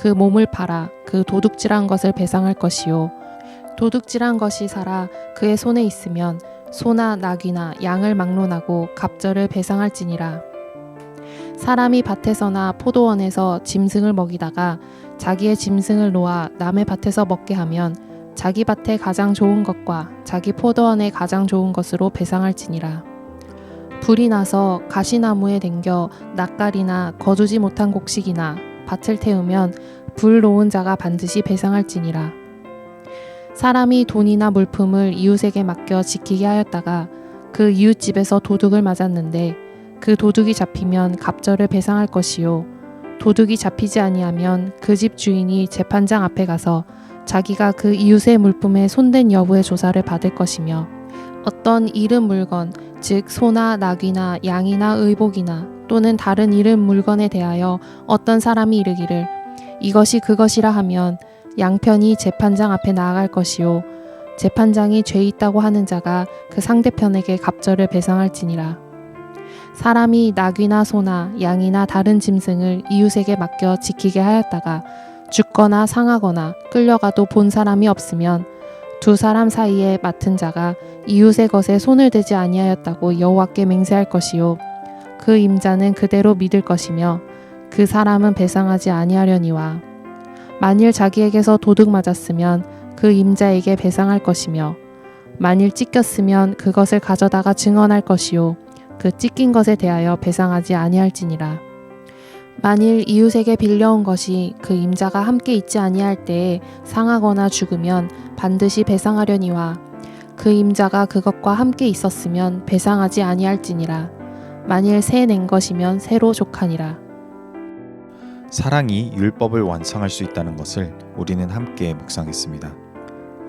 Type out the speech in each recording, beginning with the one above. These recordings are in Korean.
그 몸을 팔아 그 도둑질한 것을 배상할 것이요. 도둑질한 것이 살아 그의 손에 있으면 소나 낙이나 양을 막론하고 갑절을 배상할지니라. 사람이 밭에서나 포도원에서 짐승을 먹이다가 자기의 짐승을 놓아 남의 밭에서 먹게 하면 자기 밭에 가장 좋은 것과 자기 포도원에 가장 좋은 것으로 배상할지니라. 불이 나서 가시나무에 댕겨 낯갈이나 거두지 못한 곡식이나 밭을 태우면 불 놓은 자가 반드시 배상할지니라. 사람이 돈이나 물품을 이웃에게 맡겨 지키게 하였다가 그 이웃집에서 도둑을 맞았는데 그 도둑이 잡히면 갑절을 배상할 것이요 도둑이 잡히지 아니하면 그 집 주인이 재판장 앞에 가서 자기가 그 이웃의 물품에 손댄 여부의 조사를 받을 것이며 어떤 잃은 물건 즉 소나 낙이나 양이나 의복이나 또는 다른 잃은 물건에 대하여 어떤 사람이 이르기를 이것이 그것이라 하면 양편이 재판장 앞에 나아갈 것이요 재판장이 죄 있다고 하는 자가 그 상대편에게 갑절을 배상할지니라. 사람이 낙이나 소나 양이나 다른 짐승을 이웃에게 맡겨 지키게 하였다가 죽거나 상하거나 끌려가도 본 사람이 없으면 두 사람 사이에 맡은 자가 이웃의 것에 손을 대지 아니하였다고 여호와께 맹세할 것이요 그 임자는 그대로 믿을 것이며 그 사람은 배상하지 아니하려니와 만일 자기에게서 도둑 맞았으면 그 임자에게 배상할 것이며 만일 찢겼으면 그것을 가져다가 증언할 것이요 그 찢긴 것에 대하여 배상하지 아니할지니라. 만일 이웃에게 빌려온 것이 그 임자가 함께 있지 아니할 때에 상하거나 죽으면 반드시 배상하려니와 그 임자가 그것과 함께 있었으면 배상하지 아니할지니라 만일 새 낸 것이면 새로 족하니라 사랑이 율법을 완성할 수 있다는 것을 우리는 함께 묵상했습니다.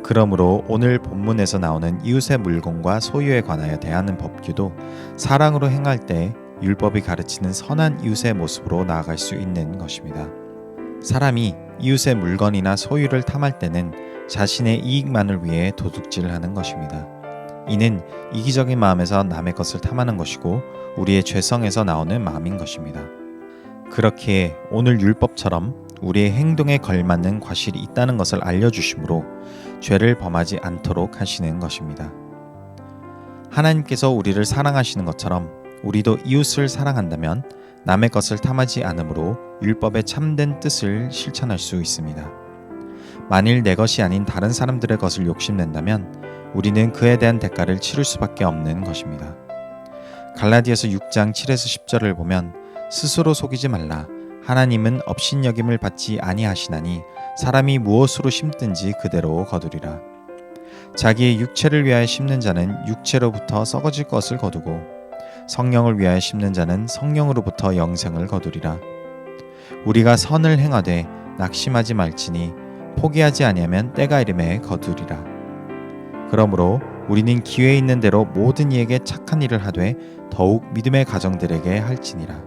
그러므로 오늘 본문에서 나오는 이웃의 물건과 소유에 관하여 대하는 법규도 사랑으로 행할 때 율법이 가르치는 선한 이웃의 모습으로 나아갈 수 있는 것입니다. 사람이 이웃의 물건이나 소유를 탐할 때는 자신의 이익만을 위해 도둑질을 하는 것입니다. 이는 이기적인 마음에서 남의 것을 탐하는 것이고 우리의 죄성에서 나오는 마음인 것입니다. 그렇기에 오늘 율법처럼 우리의 행동에 걸맞는 과실이 있다는 것을 알려주심으로 죄를 범하지 않도록 하시는 것입니다. 하나님께서 우리를 사랑하시는 것처럼 우리도 이웃을 사랑한다면 남의 것을 탐하지 않으므로 율법의 참된 뜻을 실천할 수 있습니다. 만일 내 것이 아닌 다른 사람들의 것을 욕심낸다면 우리는 그에 대한 대가를 치를 수밖에 없는 것입니다. 갈라디아서 6장 7에서 10절을 보면 스스로 속이지 말라 하나님은 업신여김을 받지 아니하시나니 사람이 무엇으로 심든지 그대로 거두리라. 자기의 육체를 위하여 심는 자는 육체로부터 썩어질 것을 거두고 성령을 위하여 심는 자는 성령으로부터 영생을 거두리라. 우리가 선을 행하되 낙심하지 말지니 포기하지 아니하면 때가 이름에 거두리라. 그러므로 우리는 기회 있는 대로 모든 이에게 착한 일을 하되 더욱 믿음의 가정들에게 할지니라.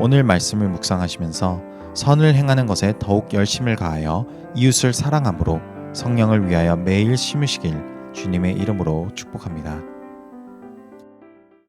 오늘 말씀을 묵상하시면서 선을 행하는 것에 더욱 열심을 가하여 이웃을 사랑함으로 성령을 위하여 매일 심으시길 주님의 이름으로 축복합니다.